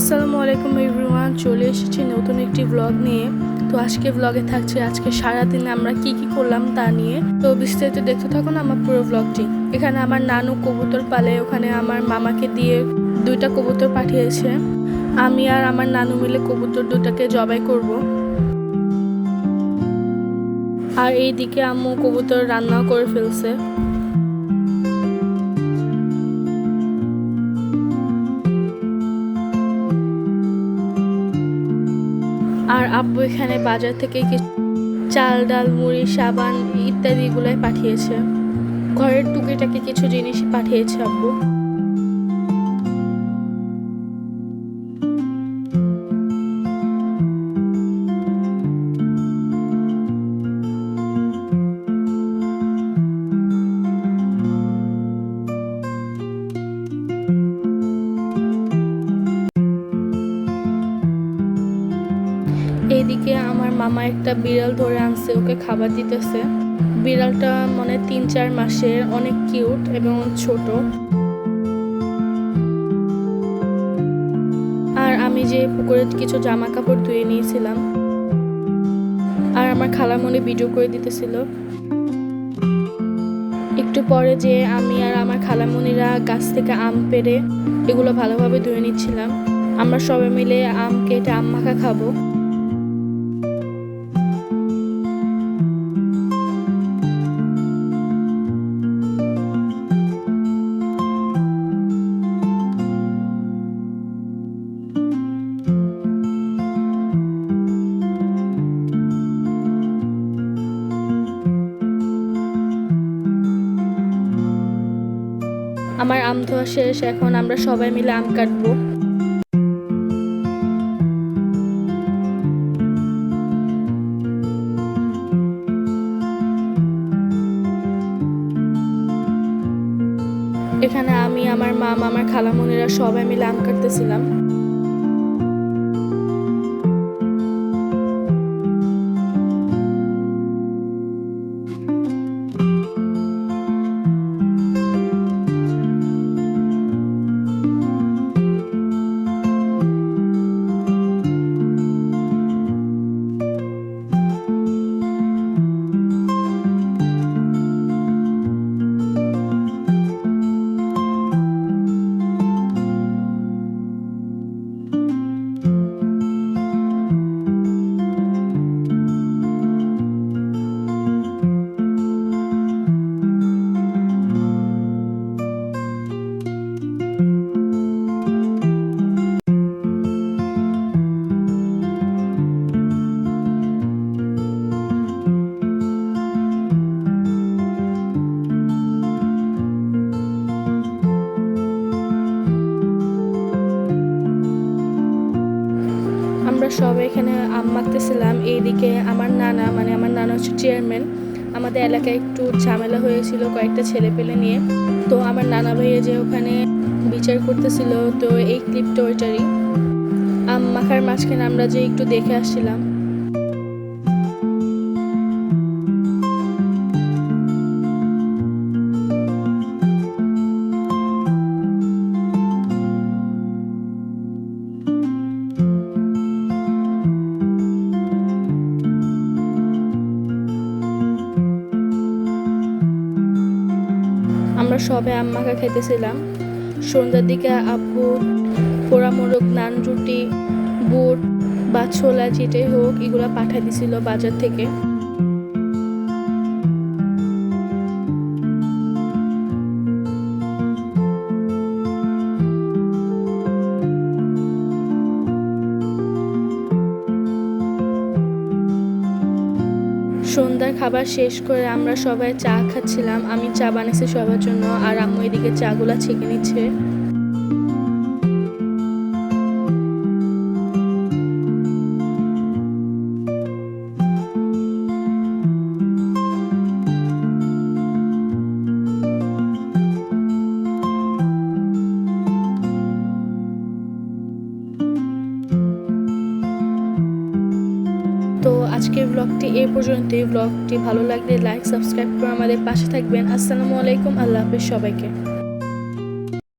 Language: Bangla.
আসসালামু আলাইকুম এভরিওয়ান চলে এসেছি নতুন একটি ব্লগ নিয়ে। তো আজকে ব্লগে থাকছে, আজকে সারাদিন আমরা কি কি করলাম তা নিয়ে। তো বিস্তারিত দেখতে থাকুন আমার পুরো ব্লগটি এখানে আমার নানু কবুতর পালে, ওখানে আমার মামাকে দিয়ে দুইটা কবুতর পাঠিয়েছে। আমি আর আমার নানু মিলে কবুতর দুটাকে জবাই করব। আর এইদিকে আম্মু কবুতর রান্নাও করে ফেলছে। আর আব্বু এখানে বাজার থেকে কিছু চাল, ডাল, মুড়ি, সাবান ইত্যাদি গুলাই পাঠিয়েছে। ঘরের টুকিটাকি কিছু জিনিস পাঠিয়েছে আব্বু। এইদিকে আমার মামা একটা বিড়াল ধরে আনছে, ওকে খাবার দিতেছে। বিড়ালটা মানে তিন চার মাসের, অনেক কিউট এবং ছোট। আর আমি যে পুকুরে কিছু জামা কাপড় ধুয়ে নিয়েছিলাম, আর আমার খালামণি ভিডিও করে দিতেছিল। একটু পরে যে আমি আর আমার খালামণিরা গাছ থেকে আম পেড়ে এগুলো ভালোভাবে ধুয়ে নিচ্ছিলাম, আমরা সবাই মিলে আম কেটে আম মাখা খাব। আমার আম ধোয়া শেষ, এখন আমরা সবাই মিলে আম কাটবো। এখানে আমি, আমার মা আমার খালামুনিরা সবাই মিলে আম কাটতেছিলাম। সবাই এখানে আম মাখতেছিলাম। এইদিকে আমার নানা মানে আমার নানা হচ্ছে চেয়ারম্যান আমাদের এলাকায় একটু ঝামেলা হয়েছিল কয়েকটা ছেলে পেলে নিয়ে। তো আমার নানা ভাইয়া যে ওখানে বিচার করতেছিল, তো এই ক্লিপটা ওইটারই আম মাখার মাঝখানে আমরা যে একটু দেখে আসছিলাম। আমরা সবে আম্মাকে খেতেছিলাম সন্ধ্যার দিকে আব্বু পোড়া মোরগ নান রুটি বুট বা ছোলা যেটাই হোক, এগুলো পাঠিয়ে দিছিল বাজার থেকে। সন্ধ্যার খাবার শেষ করে আমরা সবাই চা খাচ্ছিলাম। আমি চা বানিয়েছি সবার জন্য, আর আম্মু এদিকে চাগুলা ছেঁকে নিচ্ছে। তো আজকের ব্লগটি এই পর্যন্তই। ব্লগটি ভালো লাগলে লাইক সাবস্ক্রাইব করে আমাদের পাশে থাকবেন। আসসালামু আলাইকুম। আল্লাহ হাফিজ সবাইকে।